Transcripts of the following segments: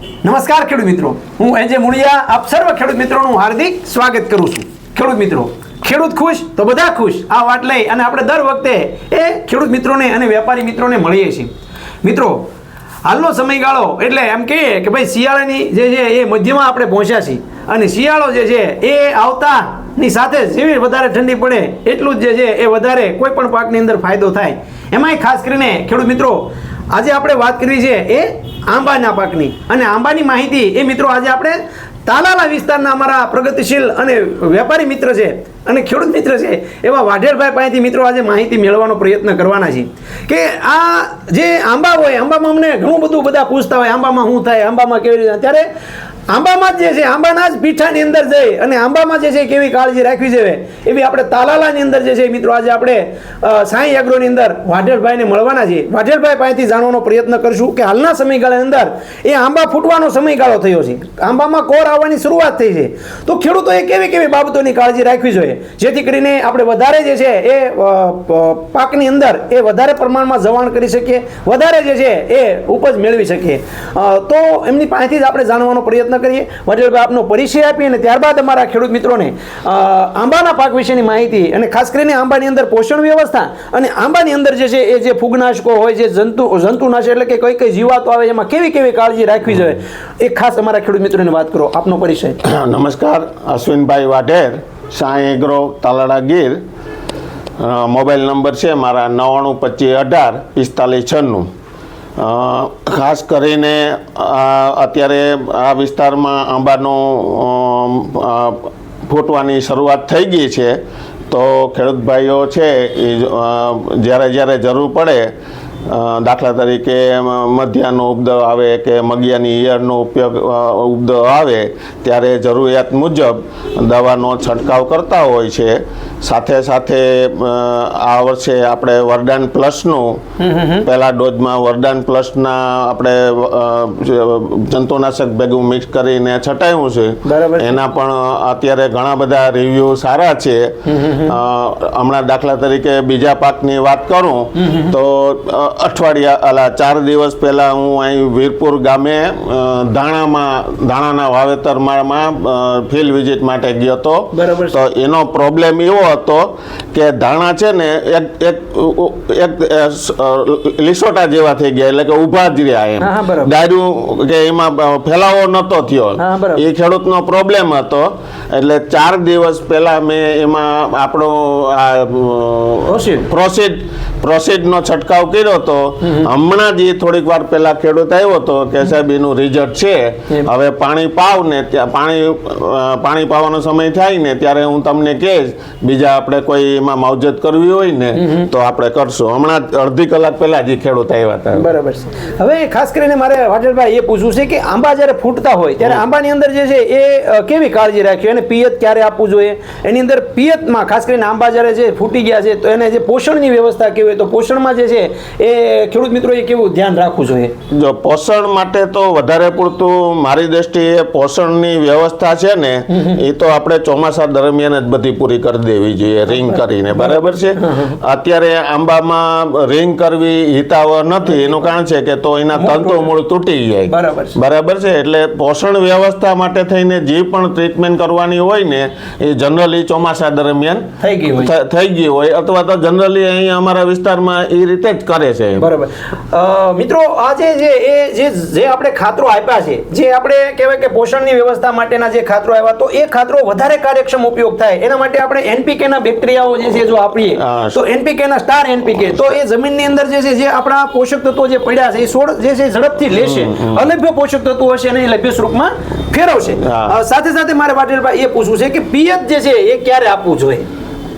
નમસ્કાર ખેડૂત મિત્રો. હું એજે મુળિયા આપ સર્વ ખેડૂત મિત્રોનું હાર્દિક સ્વાગત કરું છું. ખેડૂત મિત્રો, ખેડૂત ખુશ તો બધા ખુશ? આ વાત લઈ અને આપણે દર વખતે એ ખેડૂત મિત્રોને અને વેપારી મિત્રોને મળીએ છીએ. મિત્રો, હાલનો સમયગાળો એટલે એમ કહીએ કે ભાઈ શિયાળાની જે છે એ મધ્યમાં આપણે પહોંચ્યા છીએ. અને શિયાળો જે છે એ આવતાની સાથે જેવી વધારે ઠંડી પડે, એટલું જ જે છે એ વધારે કોઈ પણ પાકની અંદર ફાયદો થાય. એમાંય ખાસ કરીને ખેડૂત મિત્રો આજે આપણે વાત કરવી છે એ આંબાના પાકની. અને આંબાની માહિતી એ મિત્રો આજે આપણે તાલાલા વિસ્તારના અમારા પ્રગતિશીલ અને વેપારી મિત્ર છે અને ખેડૂત મિત્ર છે, એવા વાઢેરભાઈ પાસેથી મિત્રો આજે માહિતી મેળવવાનો પ્રયત્ન કરવાના છે. કે આ જે આંબા હોય, આંબામાં અમને ઘણું બધું બધા પૂછતા હોય, આંબામાં શું થાય, આંબામાં કેવી રીતે ત્યારે આંબામાં જે છે, આંબાના જ પીઠાની અંદર જઈ અને આંબામાં જે છે, કેવી કાળજી રાખવી જોઈએ, એવી આપણે તાલાલાની અંદર જે છે, મિત્રો, આજે આપણે સાંઈ એગ્રોની અંદર વાઢેરભાઈને મળવાના છે વાઢેરભાઈ પાસેથી જાણવાનો પ્રયત્ન કરશું કે હાલના સમયગાળાની અંદર એ આંબા ફૂટવાનો સમયગાળો થયો છે. આંબામાં કોર આવવાની શરૂઆત થઈ છે. તો ખેડૂતોએ કેવી કેવી બાબતોની કાળજી રાખવી જોઈએ? જેથી કરીને આપણે વધારે જે છે એ પાકની અંદર એ વધારે પ્રમાણમાં જવાણ કરી શકીએ, વધારે જે છે એ ઉપજ મેળવી શકીએ. તો એમની પાસેથી જ આપણે જાણવાનો પ્રયત્ન કરીએ. વડીલભાઈ, આપનો પરિચય આપીએ અને ત્યારબાદ અમારા ખેડૂત મિત્રોને આંબાના પાક વિશેની માહિતી અને ખાસ કરીને આંબાની અંદર પોષણ વ્યવસ્થા અને આંબાની અંદર જે છે એ જે ફૂગનાશકો હોય, જે જંતુ, જંતુનાશક એટલે કે કઈ કઈ જીવાતો આવે, એમાં કેવી કેવી કાળજી રાખવી જોઈએ, એ ખાસ અમારા ખેડૂત મિત્રોને વાત કરો. આપનો પરિચય. નમસ્કાર, અશ્વિનભાઈ Vadher. Sai agro Talala Gir mobile number છે મારા નવ્વાણું પચીસ અઢાર પિસ્તાલીસ છન્નું. ખાસ કરીને અત્યારે આ વિસ્તારમાં આંબાનું ફૂટવાની શરૂઆત થઈ ગઈ છે. તો ખેડૂત ભાઈઓ છે એ જ્યારે જ્યારે જરૂર પડે દાખલા તરીકે મધ્યાહનો ઉપદ્રવ આવે કે મગિયાની ઈયળનો ઉપયોગ ઉપદ્રવ આવે, ત્યારે જરૂરિયાત મુજબ દવાનો છંટકાવ કરતા હોય છે. સાથે સાથે આ વર્ષે આપણે વરદાન પ્લસનું પહેલા ડોઝમાં વરદાન પ્લસના આપણે જંતુનાશક ભેગું મિક્સ કરીને છટાયું છે. એના પણ અત્યારે ઘણા બધા રિવ્યુ સારા છે. હમણાં દાખલા તરીકે બીજા પાકની વાત કરું તો અઠવાડિયા અલા ચાર દિવસ પહેલા હું અહીં વીરપુર ગામે ધાણામાં ધાણાના વાવેતરમાં ફિલ્ડ વિઝિટ માટે ગયો હતો. બરાબર તો એનો પ્રોબ્લેમ એવો હતો કે ધાણા છે ને એક એક એક લીસોટા જેવા થઈ ગયા એટલે કે ઊભા જ રહ્યા એમ. ડાયરું કે એમાં ફેલાવો નહોતો થયો એ ખેડૂતનો પ્રોબ્લેમ હતો એટલે ચાર દિવસ પહેલા મેં એમાં આપણો. પ્રોસીડ પ્રોસીડનો છંટકાવ કર્યો હતો હમણાં જ એ થોડીક વાર પહેલા ખેડૂત આવ્યો હતો કે સાહેબ એનું રિઝલ્ટ છે. હવે પાણી પાવ ને ત્યાં પાણી પાણી પાવાનો સમય થાય ને ત્યારે હું તમને કહીશ બીજા આપણે કોઈ એમાં માવજત કરવી હોય ને તો આપણે કરશું. હમણાં અડધી કલાક પહેલા જ ખેડૂત આવ્યા હતા. બરાબર છે. હવે ખાસ કરીને મારે વાટેલભાઈ એ પૂછવું છે કે આંબા જ્યારે ફૂટતા હોય ત્યારે આંબાની અંદર જે છે એ કેવી કાળજી રાખવી? અને પિયત ક્યારે આપવું જોઈએ? એની અંદર પિયતમાં ખાસ કરીને આંબા જ્યારે જે ફૂટી ગયા છે તો એને જે પોષણની વ્યવસ્થા કેવી તો પોષણમાં જે છે એ ખેડૂત મિત્રોએ કેવું ધ્યાન રાખવું જોઈએ? જો પોષણ માટે તો વધારે પૂરતું મારી દ્રષ્ટિએ પોષણની વ્યવસ્થા છે ને એ તો આપણે ચોમાસા દરમિયાન જ બધી પૂરી કરી દેવી જોઈએ રિંગ કરીને. બરાબર છે? અત્યારે આંબામાં રિંગ કરવી હિતાવહ નથી. એનું કારણ છે કે તો એના તંતુ મૂળ તૂટી જાય. બરાબર છે. એટલે પોષણ વ્યવસ્થા માટે થઈને જે પણ ટ્રીટમેન્ટ કરવાની હોય ને એ જનરલી ચોમાસા દરમિયાન થઈ ગઈ હોય. ગઈ હોય. અથવા તો જનરલી અહીં અમારા વિસ્તારમાં એ રીતે જ કરે છે. બરાબર. મિત્રો આ જે જે એ જે જે આપણે ખાતરો આપ્યા છે જે આપણે કહેવાય કે પોષણની વ્યવસ્થા માટેના જે ખાતરો આવ્યા તો એ ખાતરો વધારે કાર્યક્ષમ ઉપયોગ થાય. એના માટે આપણે એનપીકે ના બેક્ટેરિયાઓ જે છે જો આપીએ તો એનપીકે ના સ્ટાર એનપીકે તો એ જમીનની અંદર જે છે જે આપણા પોષક તત્વો જે પડ્યા છે એ છોડ જે છે ઝડપથી લેશે. અલભ્ય પોષક તત્વો હશે અને એ લભ્ય સ્વરૂપમાં ફેરવશે. સાથે સાથે મારે પાટીલભાઈ એ પૂછવું છે કે પિયત જે છે એ ક્યારે આપવું જોઈએ?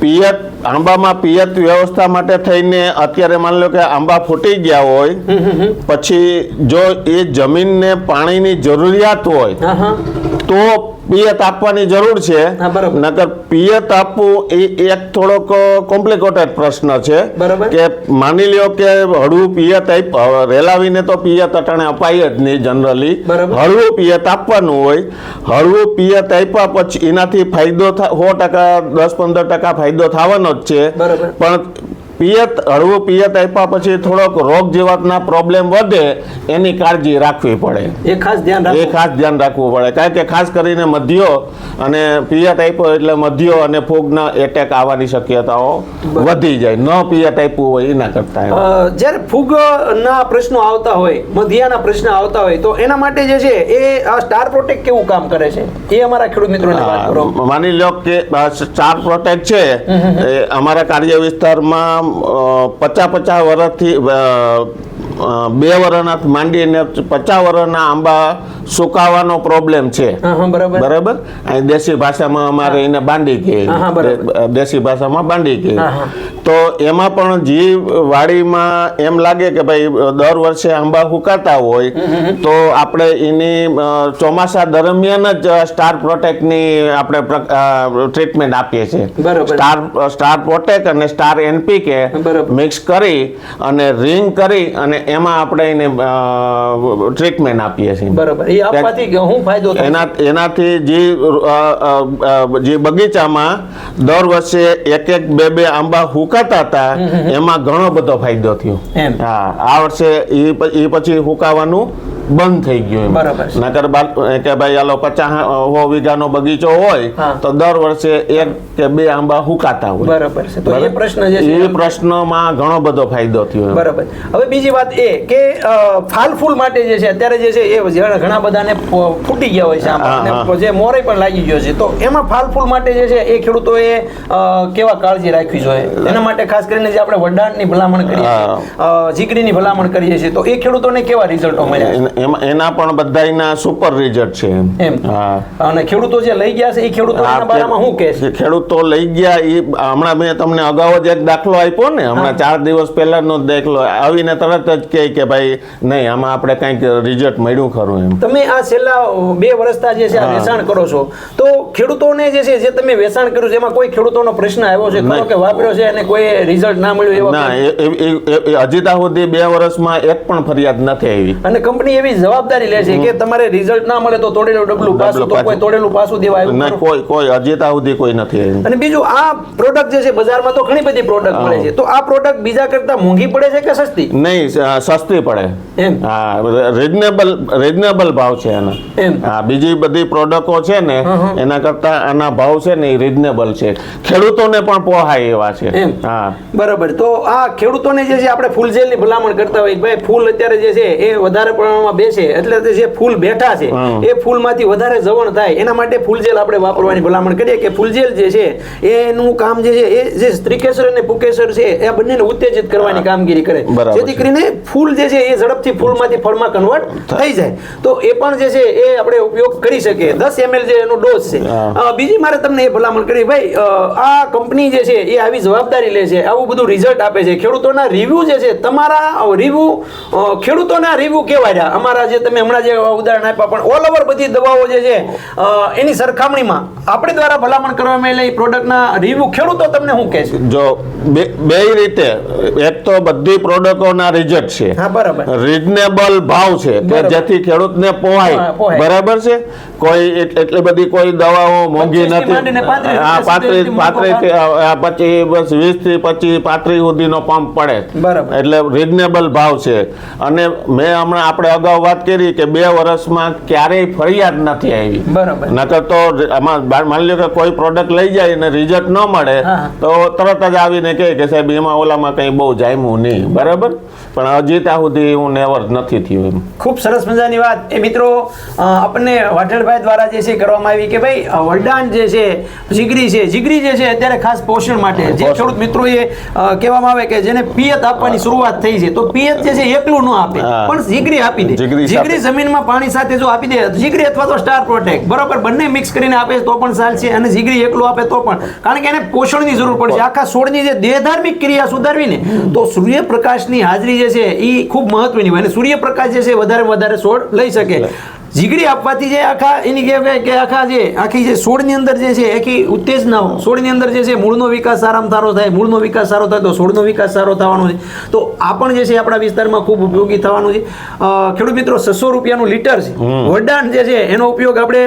પિયત આંબામાં પિયત વ્યવસ્થા માટે થઈને અત્યારે માની લો કે આંબા ફૂટી ગયા હોય પછી જો એ જમીનને પાણીની જરૂરિયાત હોય તો પિયત આપવાની જરૂર છે. નકર પિયત આપવું એ એક થોડોક કોમ્પ્લિકેટેડ પ્રશ્ન છે. કે માની લ્યો કે હળવું પિયત રેલાવીને તો પિયત અટાણે અપાય જ નહીં જનરલી. હળવું પિયત આપવાનું હોય હળવું પિયત આપ્યા પછી એનાથી ફાયદો સો ટકા દસ પંદર ટકા ફાયદો થવાનો જ છે પણ પિયત હળવું પિયત આપ્યા પછી થોડોક રોગ જીવાતના પ્રોબ્લેમ વધે એની કાળજી રાખવી પડે. એ ખાસ ધ્યાન એ ખાસ ધ્યાન રાખવું પડે. કારણ કે ખાસ કરીને મધ્યો અને પિયત આપ્યો એટલે મધ્યો અને ફૂગના એટેક આવવાની શક્યતાઓ વધી જાય. ન પિયત આપ્યું હોય એના કરતા જ્યારે ફૂગના પ્રશ્નો આવતા હોય મધ્યાના પ્રશ્ન આવતા હોય તો એના માટે જે છે એ સ્ટાર પ્રોટેક્ટ કેવું કામ કરે છે? એ અમારા ખેડૂત મિત્રોને માની લો કે સ્ટાર પ્રોટેક્ટ છે એ અમારા કાર્ય વિસ્તારમાં પચાસ પચાસ વર્ષથી બે વર્ષના માંડીને પચાસ વર્ષના આંબા સુકાવાનો પ્રોબ્લેમ છે. બરાબર. અહીં દેશી ભાષામાં અમારે એને બાંડી કહે દેશી ભાષામાં બાંડી કહે. તો એમાં પણ જીવ વાડીમાં એમ લાગે કે ભાઈ દર વર્ષે આંબા સુકાતા હોય તો આપણે એની ચોમાસા દરમિયાન જ સ્ટાર પ્રોટેક્ટની આપણે ટ્રીટમેન્ટ આપીએ છીએ. સ્ટાર સ્ટાર પ્રોટેક્ટ અને સ્ટાર એનપીકે કે મિક્સ કરી અને રિંગ કરી અને એમાં આપણે એને ટ્રીટમેન્ટ આપીએ છીએ. બરાબર. એ આપવાથી શું ફાયદો એના એનાથી જે જે બગીચામાં દર વર્ષે એક એક બે બે આંબા હુકાતા હતા એમાં ઘણો બધો ફાયદો થયો. હા આ વર્ષે એ પછી હુકાવાનું બંધ થઈ ગયો. બરાબર. નકર કે ભાઈ આલો પચાસ સો વીઘાનો બગીચો હોય તો દર વર્ષે એક કે બે આંબા હુકાતા હોય. બરાબર છે. તો એ પ્રશ્ન જે છે એ પ્રશ્નમાં ઘણો બધો ફાયદો થયો બરાબર. હવે બીજી વાત એ કે ફાલ ફૂલ માટે જે છે અત્યારે જે છે એ ઘણા બધાને ફૂટી ગયા હોય છે આંબા. જે મોરે પણ લાગી ગયો છે. તો એમાં ફાલ ફૂલ માટે જે છે એ ખેડૂતોએ કેવા કાળજી રાખવી જોઈએ? એના માટે ખાસ કરીને જે આપણે વડાણની ભલામણ કરીએ અ, ભલામણ કરીએ છીએ તો એ ખેડૂતોને કેવા રિઝલ્ટો મળ્યા? એમાં- એના પણ બધાયના સુપર રિઝલ્ટ છે એમ. હા. અને ખેડૂતો જે લઈ ગયા છે એ ખેડૂતો એના બારામાં શું કહે છે? ખેડૂતો લઈ ગયા એ હમણાં મેં તમને અગાઉ જ એક દાખલો આપ્યો ને હમણાં ચાર દિવસ પહેલાનો જ દાખલો આવીને તરત જ કહે કે ભાઈ નહીં આમાં આપણે કંઈક રિઝલ્ટ મળ્યું ખરું એમ. તમે આ છેલ્લા બે વર્ષતા જે છે આ. વેચાણ કરો છો તો ખેડૂતોને જે છે જે તમે વેચાણ કર્યું છે એમાં કોઈ ખેડૂતોનો પ્રશ્ન આવ્યો છે? ખરો કે વાપર્યો છે અને કોઈ રિઝલ્ટ ના મળ્યું એવા ના હજી સુધી બે વર્ષમાં એક પણ ફરિયાદ નથી આવી. અને કંપની એવી જવાબદારી લે છે કે તમારે રિઝલ્ટ ના મળે તો તોડેલું ડબલું પાછું તો કોઈ તોડેલું પાછું દેવા આવ્યું કોઈ કોઈ અજેતા સુધી કોઈ નથી અને બીજું આ પ્રોડક્ટ જે છે બજારમાં તો ઘણી બધી પ્રોડક્ટ મળે છે. તો આ પ્રોડક્ટ બીજા કરતા મોંઘી પડે છે કે સસ્તી? નહીં સસ્તી પડે. એમ. હા રિઝનેબલ રિઝનેબલ ભાવ છે એના. હા બીજી બધી પ્રોડક્ટો છે ને એના કરતા આના ભાવ છે ને એ રિઝનેબલ છે. ખેડૂતોને પણ પોહાય એવા છે. હા. બરાબર. તો આ ખેડૂતોને જે છે આપણે ફૂલઝેલની ભલામણ કરતા હોય ભાઈ ફૂલ અત્યારે જે છે એ વધારે પ્રમાણમાં બેસે. એટલે જે ફૂલ બેઠા છે. એ ફૂલમાંથી વધારે જવણ થાય. એના માટે ફૂલજેલ આપણે વાપરવાની ભલામણ કરીએ કે ફૂલજેલ જે છે એનું કામ જે છે એ જે સ્ત્રીકેસર અને પુકેશ્વર છે એ બંનેને ઉત્તેજિત કરવાની કામગીરી કરે. જેથી કરીને ફૂલ જે છે એ ઝડપથી ફૂલમાંથી ફળમાં કન્વર્ટ થઈ જાય. તો એ પણ જે છે એ આપણે ઉપયોગ કરી શકીએ. દસ એમએલ જે એનો ડોઝ છે. બીજી મારે તમને એ ભલામણ કરી ભાઈ આ કંપની જે છે એ આવી જવાબદારી લે છે. આવું બધું રિઝલ્ટ આપે છે. ખેડૂતોના રિવ્યુ જે છે તમારા રિવ્યુ ખેડૂતોના રિવ્યુ કેવા અમારા જે તમે હમણાં જે ઉદાહરણ આપ્યા પણ ઓલ ઓવર બધી દવાઓ જે છે એની સરખામણીમાં આપણે દ્વારા ભલામણ કરવામાં આવેલી પ્રોડક્ટના રિવ્યુ ખેડૂતો તમને શું કહે છે? જો બે બે રીતે એક તો બધી પ્રોડક્ટોના રિઝલ્ટ છે. હા બરાબર. રિઝનેબલ ભાવ છે કે જેથી ખેડૂતને પોહાય. બરાબર છે? કોઈ એટલી બધી કોઈ દવાઓ મોંઘી 25 થી માંડીને નથી. 35 હા પાંત્રીસ પાંત્રીસ પચીસ બસ વીસથી પચીસ પાંત્રીસ સુધીનો પંપ પડે. બરાબર. એટલે રિઝનેબલ ભાવ છે. અને મેં હમણાં આપણે અગાઉ વાત કરી કે બે વર્ષમાં ક્યારેય ફરિયાદ નથી આવી. બરાબર. નકર તો આમાં માની લો કે કોઈ પ્રોડક્ટ લઈ જાય અને રિઝલ્ટ ન મળે તો તરત જ આવીને કહે કે સાહેબ એમાં ઓલામાં કંઈ બહુ જામ્યું નહીં. બરાબર? પણ હજી ત્યાં સુધી હું નેવર નથી થયું એમ. ખૂબ સરસ મજાની વાત. એ મિત્રો આપણને વાઢેરભાઈ દ્વારા જે છે કરવામાં આવી કે ભાઈ વરદાન જે છે જીગરી છે જીગરી જે છે અત્યારે ખાસ પોષણ માટે. જે. ખેડૂત મિત્રોએ અ, કહેવામાં આવે કે જેને પિયત આપવાની શરૂઆત થઈ છે તો પિયત જે છે એકલું ન આપે પણ જીગરી આપી દે. જીગરી જમીનમાં પાણી સાથે જો આપી દે, જીગરી અથવા તો સ્ટાર પ્રોટેક્ટ. બરોબર? બંને મિક્સ કરીને આપે તો પણ ચાલશે અને જીગરી એકલું આપે તો પણ. કારણ કે એને પોષણની જરૂર પડશે. આખા છોડની જે દેહધાર્મિક ક્રિયા સુધારવીને, તો સૂર્યપ્રકાશની હાજરી જે છે એ ખૂબ મહત્વની હોય. અને સૂર્યપ્રકાશ જે છે, વધારે વધારે છોડ લઈ શકે. જીગડી આપવાથી જે આખા એની કે આખા જે આખી જે છોડની અંદર જે છે આખી ઉત્તેજનાઓ છોડની અંદર જે છે મૂળનો વિકાસ સારામાં સારો થાય મૂળનો વિકાસ સારો થાય તો છોડનો વિકાસ સારો થવાનો છે. તો આ પણ જે છે આપણા વિસ્તારમાં ખૂબ ઉપયોગી થવાનું છે. ખેડૂત મિત્રો છસો રૂપિયાનું લીટર છે. વરદાન જે છે એનો ઉપયોગ આપણે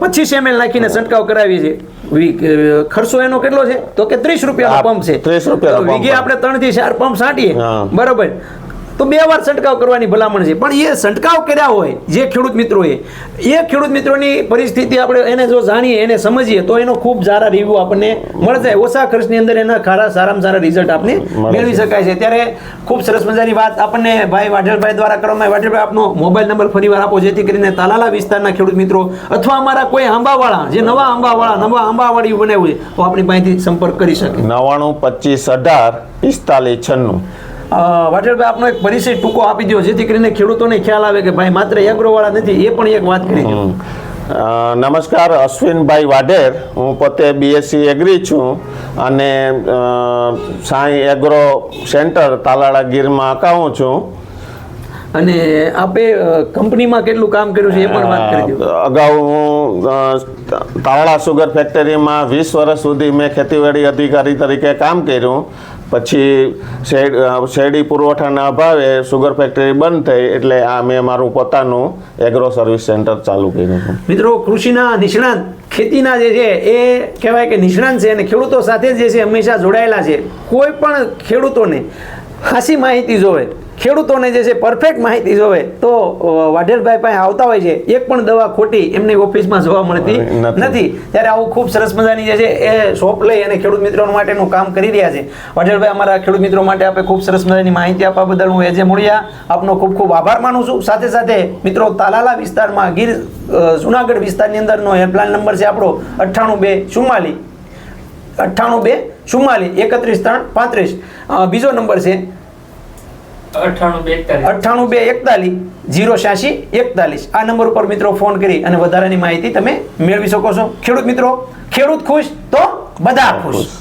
પચીસ એમએલ નાખીને છંટકાવ કરાવીએ છીએ. ખર્ચો એનો કેટલો છે? તો કે ત્રીસ રૂપિયાનો પંપ છે. 30 રૂપિયાનો તો પંપ. વીઘે આપણે ત્રણથી ચાર પંપ છાંટીએ. બરાબર. તો બે વાર છંટકાવ કરવાની ભલામણ છે. પણ એ છંટકાવ કર્યા હોય જે ખેડૂત મિત્રોએ એ ખેડૂત મિત્રોની પરિસ્થિતિ આપણે એને જો જાણીએ એને સમજીએ તો એનો ખૂબ સારા રિવ્યુ આપણને મળે છે ઓછા ખર્ચની અંદર એના ખારા સારામાં સારા રિઝલ્ટ આપણે મેળવી શકાય છે. ત્યારે ખૂબ સરસ મજાની વાત આપણને ભાઈ વાઢેલભાઈ દ્વારા કરવામાં આવી. વાઢેરભાઈ આપનો મોબાઈલ નંબર ફરીવાર આપો જેથી કરીને તાલાલા વિસ્તારના ખેડૂત મિત્રો અથવા અમારા કોઈ આંબાવાળા જે નવા આંબાવાળા નવા આંબાવાળી બનાવ્યું છે તો આપણી પાસેથી સંપર્ક કરી શકે. નવાણું પચીસ અઢાર પિસ્તાલીસ છન્નું. વાટેલભાઈ આપનો એક પરિચય ટૂંકો આપી દો જેથી કરીને ખેડૂતોને ખ્યાલ આવે કે ભાઈ માત્ર એગ્રોવાળા નથી એ પણ એક વાત કરી દો નમસ્કાર અશ્વિનભાઈ વાઢેર. હું પોતે બીએસસી એગ્રી છું અને સાંઈ એગ્રો સેન્ટર તાલાળા ગીરમાં અકાઉં છું. અને આપે કંપનીમાં કેટલું કામ કર્યું છે એ પણ વાત કરી દો અગાઉ હું તાલાળા સુગર ફેક્ટરીમાં વીસ વર્ષ સુધી મેં ખેતીવાડી અધિકારી તરીકે કામ કર્યું. પછી શેડ શેરડી પુરવઠાના અભાવે સુગર ફેક્ટરી બંધ થઈ એટલે આ મેં મારું પોતાનું એગ્રો સર્વિસ સેન્ટર ચાલુ કર્યું મિત્રો, કૃષિના નિષ્ણાંત, ખેતીના જે છે, એ કહેવાય કે નિષ્ણાંત છે અને ખેડૂતો સાથે જે છે, હંમેશા જોડાયેલા છે. કોઈ પણ ખેડૂતોને ખાસી માહિતી જોવે. ખેડૂતોને જે છે પરફેક્ટ માહિતી જોવે તો વાઢેલભાઈ વાઢેરભાઈ પાસે આવતા હોય છે. એક પણ દવા ખોટી એમની ઓફિસમાં જોવા મળતી નથી. ત્યારે આવું ખૂબ સરસ મજાની જે છે એ શોપ લઈ અને ખેડૂત મિત્રો માટેનું કામ કરી રહ્યા છે. વાઢેરભાઈ અમારા ખેડૂત મિત્રો માટે આપણે ખૂબ સરસ મજાની માહિતી આપવા બદલ હું એજે મૂળિયા આપનો ખૂબ ખૂબ આભાર માનું છું. સાથે સાથે મિત્રો તાલાલા વિસ્તારમાં ગીર જુનાગઢ વિસ્તારની અંદરનો હેલ્પલાઇન નંબર છે આપણો અઠ્ઠાણું બે ચુમ્માલી અઠ્ઠાણું બે ચુમ્માલી એકત્રીસ ત્રણ પાંત્રીસ. બીજો નંબર છે અઠ્ઠાણું બે એકતાલીસ. જીરો છ્યાસી એકતાલીસ. આ નંબર ઉપર મિત્રો ફોન કરી અને વધારાની માહિતી તમે મેળવી શકો છો. ખેડૂત મિત્રો, ખેડૂત ખુશ તો બધા ખુશ.